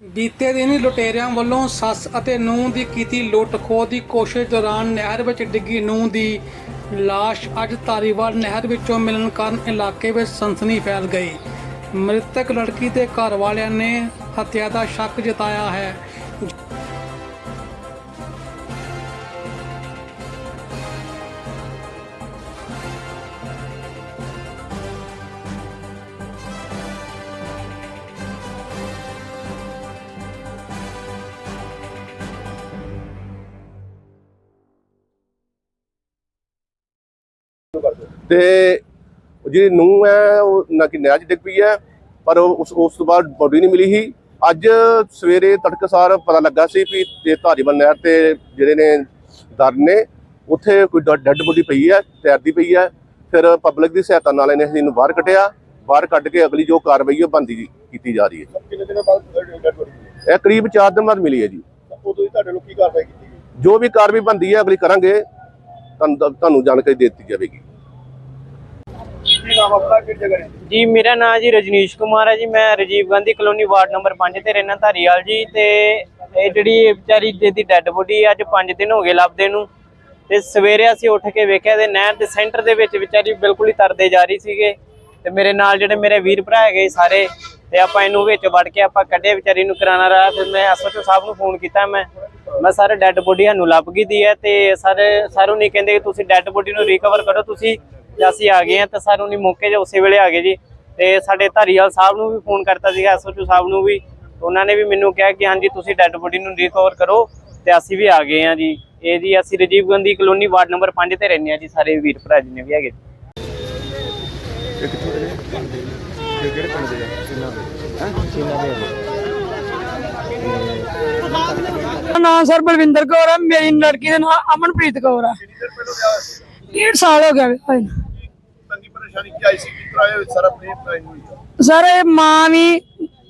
ਬੀਤੇ ਦਿਨ ਲੁਟੇਰਿਆਂ ਵੱਲੋਂ ਸੱਸ ਅਤੇ ਨੂੰਹ ਦੀ ਕੀਤੀ ਲੁੱਟ ਖੋਹ ਦੀ ਕੋਸ਼ਿਸ਼ ਦੌਰਾਨ ਨਹਿਰ ਵਿੱਚ ਡਿੱਗੀ ਨੂੰਹ ਦੀ ਲਾਸ਼ ਅੱਜ ਧਾਰੀਵਾਲ ਨਹਿਰ ਵਿੱਚੋਂ ਮਿਲਣ ਕਾਰਨ ਇਲਾਕੇ ਵਿੱਚ ਸਨਸਨੀ ਫੈਲ ਗਈ। ਮ੍ਰਿਤਕ ਲੜਕੀ ਦੇ ਘਰ ਵਾਲਿਆਂ ਨੇ ਹੱਤਿਆ ਦਾ ਸ਼ੱਕ ਜਤਾਇਆ ਹੈ। ਤੇ ਜਿਹੜੀ ਨੂੰਹ ਹੈ ਉਹ ਨਾ ਕਿ ਨਹਿਰ 'ਚ ਡਿੱਗ ਪਈ ਹੈ ਪਰ ਉਸ ਉਸ ਤੋਂ ਬਾਅਦ ਬੋਡੀ ਨਹੀਂ ਮਿਲੀ ਸੀ। ਅੱਜ ਸਵੇਰੇ ਤੜਕਸਾਰ ਪਤਾ ਲੱਗਾ ਸੀ ਵੀ ਤੇ ਧਾਰੀਵਾਲ ਨਹਿਰ ਤੇ ਜਿਹੜੇ ਨੇ ਦਰ ਨੇ ਉੱਥੇ ਕੋਈ ਡੈੱਡ ਬੋਡੀ ਪਈ ਹੈ ਤੈਰਦੀ ਪਈ ਹੈ। ਫਿਰ ਪਬਲਿਕ ਦੀ ਸਹਾਇਤਾ ਨਾਲ ਇਹਨੇ ਇਹਨੂੰ ਬਾਹਰ ਕੱਢਿਆ। ਬਾਹਰ ਕੱਢ ਕੇ ਅਗਲੀ ਜੋ ਕਾਰਵਾਈ ਉਹ ਬੰਦੀ ਕੀਤੀ ਜਾ ਰਹੀ ਹੈ ਕਿੰਨੇ ਦਿਨਾਂ ਬਾਅਦ ਇਹ ਕਰੀਬ 4 ਦਿਨ ਬਾਅਦ ਮਿਲੀ ਹੈ ਜੀ। ਉਦੋਂ ਹੀ ਤੁਹਾਡੇ ਲੋਕ ਕੀ ਕਾਰਵਾਈ ਕੀਤੀ ਗਈ? ਜੋ ਵੀ ਕਾਰਵਾਈ ਬੰਦੀ ਹੈ ਅਗਲੀ ਕਰਾਂਗੇ। ਤੁਹਾਨੂੰ ਤੁਹਾਨੂੰ ਜਾਣਕਾਰੀ ਦੇ ਦਿੱਤੀ ਜਾਵੇਗੀ। ਕੀ ਨਾਮ ਆਪਣਾ ਕਿਹੜੀ ਜਗ੍ਹਾ ਹੈ? ਜੀ, ਮੇਰਾ ਨਾਮ ਜੀ ਰਜਨੀਸ਼ ਕੁਮਾਰ ਹੈ ਜੀ, ਮੈਂ Rajiv Gandhi colony ward number 5 ਤੇ ਰਹਿਣਾ ਧਾਰੀਵਾਲ ਜੀ ਤੇ ਇਹ ਜਿਹੜੀ ਵਿਚਾਰੀ ਜਿਹਦੀ ਡੈੱਡ ਬੋਡੀ ਅੱਜ 5 ਦਿਨ ਹੋ ਗਏ ਲੱਭਦੇ ਨੂੰ ਤੇ ਸਵੇਰੇ ਅਸੀਂ ਉੱਠ ਕੇ ਵੇਖਿਆ ਤੇ ਨਹਿਰ ਦੇ ਸੈਂਟਰ ਦੇ ਵਿੱਚ ਵਿਚਾਰੀ ਬਿਲਕੁਲ ਹੀ ਤਰਦੇ ਜਾ ਰਹੀ ਸੀਗੇ ਤੇ ਮੇਰੇ ਨਾਲ ਜਿਹੜੇ ਮੇਰੇ ਵੀਰ ਭਰਾ ਹੈਗੇ ਸਾਰੇ ਤੇ ਆਪਾਂ ਇਹਨੂੰ ਵਿੱਚ ਵੜ ਕੇ ਆਪਾਂ ਕੱਢੇ ਵਿਚਾਰੀ ਨੂੰ ਕਰਾਣਾ ਰਹਾ ਫਿਰ ਮੈਂ ਐਸਓਚਓ ਸਾਹਿਬ ਨੂੰ ਫੋਨ ਕੀਤਾ, ਮੈਂ ਮੈਂ ਸਾਰੇ ਡੈੱਡ ਬੋਡੀ ਸਾਨੂੰ ਲੱਭ ਗਈ ਦੀ ਹੈ ਤੇ ਸਾਰੇ, ਸਾਰੂ ਨਹੀਂ ਕਹਿੰਦੇ ਕਿ ਤੁਸੀਂ ਡੈੱਡ ਬੋਡੀ ਨੂੰ ਰਿਕਵਰ ਕਰੋ, ਤੁਸੀਂ ਤੇ ਅਸੀਂ ਆ ਗਏ ਆ ਤੇ ਸਾਨੂੰ ਨਹੀਂ ਮੌਕੇ 'ਤੇ ਉਸੇ ਵੇਲੇ ਆ ਗਏ ਜੀ। ਤੇ ਸਾਡੇ ਧਾਰੀਵਾਲ ਸਾਹਿਬ ਨੂੰ ਵੀ ਫੋਨ ਕਰਤਾ ਸੀਗਾ ਐਸਓਚਓ ਸਾਹਿਬ ਨੂੰ ਵੀ। ਉਹਨਾਂ ਨੇ ਵੀ ਮੈਨੂੰ ਕਿਹਾ ਕਿ ਹਾਂਜੀ ਤੁਸੀਂ ਡੈੱਡ ਬੋਡੀ ਨੂੰ ਰਿਕਵਰ ਕਰੋ ਤੇ ਅਸੀਂ ਵੀ ਆ ਗਏ ਆ ਜੀ। ਇਹ ਜੀ ਅਸੀਂ Rajiv Gandhi colony ward number 5 ਤੇ ਰਹਿੰਦੇ ਆ ਜੀ ਸਾਰੇ ਵੀਰ ਭਰਾ ਜਿੰਨੇ ਵੀ ਹੈਗੇ ਮੇਰਾ ਨਾਮ ਸਰ ਬਲਵਿੰਦਰ ਕੌਰ ਹੈ ਮੇਰੀ ਲੜਕੀ ਦਾ ਨਾਮ ਅਮਨਪ੍ਰੀਤ ਕੌਰ ਸੀ ਡੇਢ ਸਾਲ ਹੋ ਗਿਆ। ਤੰਗੀ ਪਰੇਸ਼ਾਨੀ ਕੀ ਆਈ ਸੀ? ਕਿ ਕਿਰਾਏ ਵਿੱਚ ਸਾਰਾ ਪ੍ਰੇਮ ਪ੍ਰਾਈਮ ਹੋਈ ਸਰ, ਇਹ ਮਾਂ ਵੀ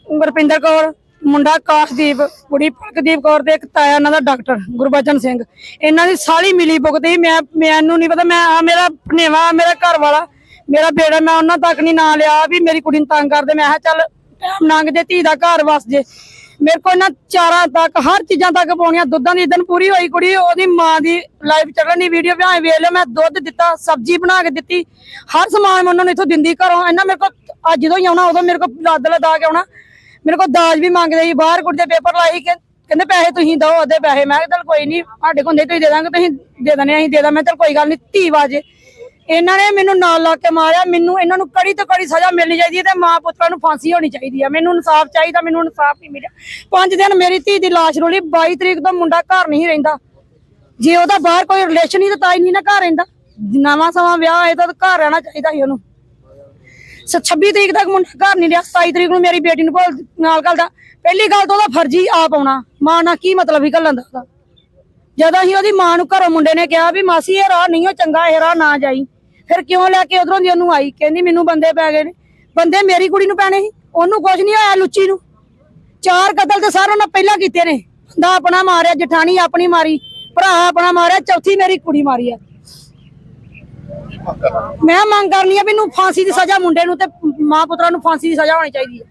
ਗੁਰਪਿੰਦਰ ਕੌਰ, ਮੁੰਡਾ ਕਾਸ਼ਦੀਪ, ਕੁੜੀ ਪਲਕਦੀਪ ਕੌਰ ਤੇ ਇੱਕ ਤਾਇਆ, ਇਹਨਾਂ ਦਾ ਡਾਕਟਰ, ਗੁਰਬਚਨ ਸਿੰਘ। ਇਹਨਾਂ ਦੀ ਸਾਲੀ ਮਿਲੀ ਭੁਗਤੀ ਮੈਂ ਮੈਨੂੰ ਨਹੀਂ ਪਤਾ, ਮੈਂ ਆ ਮੇਰਾ ਭਨੇਵਾ ਮੇਰਾ ਘਰ ਵਾਲਾ ਮੇਰਾ ਬੇੜਾ ਮੈਂ ਉਹਨਾਂ ਤੱਕ ਨਹੀਂ ਨਾਂ ਲਿਆ, ਵੀ ਮੇਰੀ ਕੁੜੀ ਨੂੰ ਤੰਗ ਕਰਦੇ। ਮੈਂ ਕਿਹਾ ਚੱਲ, ਟਾਈਮ ਲੰਘ ਜੇ, ਧੀ ਦਾ ਘਰ ਵਸ ਜੇ। ਮੇਰੇ ਕੋਲ ਨਾ ਚਾਰਾਂ ਤੱਕ, ਹਰ ਚੀਜ਼ਾਂ ਤੱਕ ਪਾਉਣੀਆਂ, ਦੁੱਧਾਂ ਦੀ ਦਿਨ ਪੂਰੀ ਹੋਈ ਕੁੜੀ, ਉਹਦੀ ਮਾਂ ਦੀ ਲਾਈਵ ਚੱਲਣ ਵੀਡੀਓ ਵੀ ਵੇਖ ਲਿਓ, ਮੈਂ ਦੁੱਧ ਦਿੱਤਾ, ਸਬਜ਼ੀ ਬਣਾ ਕੇ ਦਿੱਤੀ, ਹਰ ਸਮਾਨ ਮੈਂ ਉਹਨਾਂ ਨੂੰ ਇਥੋਂ ਦਿੰਦੀ ਘਰੋਂ ਇਹਨਾਂ ਮੇਰੇ ਕੋਲ ਅੱਜ ਜਦੋਂ ਹੀ ਆਉਣਾ, ਉਦੋਂ ਮੇਰੇ ਕੋਲ ਲੱਦ ਲਦਾ ਕੇ ਆਉਣਾ, ਮੇਰੇ ਕੋਲ ਦਾਜ ਵੀ ਮੰਗਦੇ ਸੀ, ਬਾਹਰ ਕੁੜੀ ਦੇ ਪੇਪਰ ਲਾਈ ਕਿ ਕਹਿੰਦੇ ਪੈਸੇ ਤੁਸੀਂ ਦਿਓ, ਉਹਦੇ ਪੈਸੇ, ਮੈਂ ਕਿਹਾ ਚੱਲ ਕੋਈ ਨਹੀਂ ਸਾਡੇ ਕੋਲ ਨਹੀਂ ਤੁਸੀਂ ਦੇ ਦਾਂਗੇ, ਤੁਸੀਂ ਦੇ ਦਨੇ ਅਸੀਂ ਦੇ ਦਾਂ ਮੈਂ ਚੱਲ ਕੋਈ ਗੱਲ ਨਹੀਂ ਧੀ ਵਾਜੇ। ਇਹਨਾਂ ਨੇ ਮੈਨੂੰ ਨਾਲ ਲਾ ਕੇ ਮਾਰਿਆ। ਮੈਨੂੰ ਇਹਨਾਂ ਨੂੰ ਕੜੀ ਤੋਂ ਕੜੀ ਸਜ਼ਾ ਮਿਲਣੀ ਚਾਹੀਦੀ ਹੈ ਤੇ ਮਾਂ ਪੁੱਤਰਾਂ ਨੂੰ ਫਾਂਸੀ ਹੋਣੀ ਚਾਹੀਦੀ ਹੈ। ਮੈਨੂੰ ਇਨਸਾਫ ਚਾਹੀਦਾ, ਮੈਨੂੰ ਇਨਸਾਫ ਨਹੀਂ ਮਿਲਿਆ। ਪੰਜ ਦਿਨ ਮੇਰੀ ਧੀ ਦੀ ਲਾਸ਼ ਰੋਲੀ। 22 ਤਰੀਕ ਤੋਂ ਮੁੰਡਾ ਘਰ ਨਹੀਂ ਰਹਿੰਦਾ। ਜੇ ਉਹਦਾ ਬਾਹਰ ਕੋਈ ਰਿਲੇਸ਼ਨ ਹੀ ਤਾਂ ਤਾਂ ਹੀ ਨਹੀਂ ਨਾ ਘਰ ਰਹਿੰਦਾ। ਨਵਾਂ ਸਮਾਂ ਵਿਆਹ ਹੋਏ ਤਾਂ ਘਰ ਰਹਿਣਾ ਚਾਹੀਦਾ ਸੀ ਉਹਨੂੰ। ਸ- 26 ਤਰੀਕ ਤੱਕ ਮੁੰਡਾ ਘਰ ਨਹੀਂ ਰਿਹਾ। 27 ਤਰੀਕ ਨੂੰ ਮੇਰੀ ਬੇਟੀ ਨੂੰ ਕੋਲ ਨਾਲ ਘੱਲਦਾ। ਪਹਿਲੀ ਗੱਲ ਤਾਂ ਉਹਦਾ ਫਰਜ਼ੀ ਆਪ ਆਉਣਾ। ਮਾਂ ਨਾਲ ਕੀ ਮਤਲਬ ਹੀ ਘੱਲਣ ਦਾ ਉਹਦਾ? ਜਦੋਂ ਅਸੀਂ ਉਹਦੀ ਮਾਂ ਨੂੰ ਘਰੋਂ ਮੁੰਡੇ ਨੇ ਕਿਹਾ ਵੀ ਮਾਸੀ ਇਹ ਰਾਹ ਨਹੀਂ, ਉਹ ਚੰਗਾ, ਇਹ ਰਾਹ ਨਾ ਜਾਈ। ਫਿਰ ਕਿਉਂ ਲੈ ਕੇ ਉਧਰੋਂ ਦੀ ਉਹਨੂੰ ਆਈ? ਕਹਿੰਦੀ ਮੈਨੂੰ ਬੰਦੇ ਪੈ ਗਏ ਨੇ। ਬੰਦੇ ਮੇਰੀ ਕੁੜੀ ਨੂੰ ਪੈਣੇ ਸੀ। ਉਹਨੂੰ ਕੁਝ ਨਹੀਂ ਹੋਇਆ ਲੁੱਚੀ ਨੂੰ। ਚਾਰ ਕਤਲ ਤੇ ਸਾਰਿਆਂ ਉਹਨਾਂ ਪਹਿਲਾਂ ਕੀਤੇ ਨੇ। ਬੰਦਾ ਆਪਣਾ ਮਾਰਿਆ, ਜਠਾਣੀ ਆਪਣੀ ਮਾਰੀ, ਭਰਾ ਆਪਣਾ ਮਾਰਿਆ, ਚੌਥੀ ਮੇਰੀ ਕੁੜੀ ਮਾਰੀ ਆ। ਮੈਂ ਮੰਗ ਕਰਨੀ ਆ ਵੀ ਫਾਂਸੀ ਦੀ ਸਜ਼ਾ ਮੁੰਡੇ ਨੂੰ ਤੇ ਮਾਂ ਪੁੱਤਰਾਂ ਨੂੰ ਫਾਂਸੀ ਦੀ ਸਜ਼ਾ ਹੋਣੀ ਚਾਹੀਦੀ ਹੈ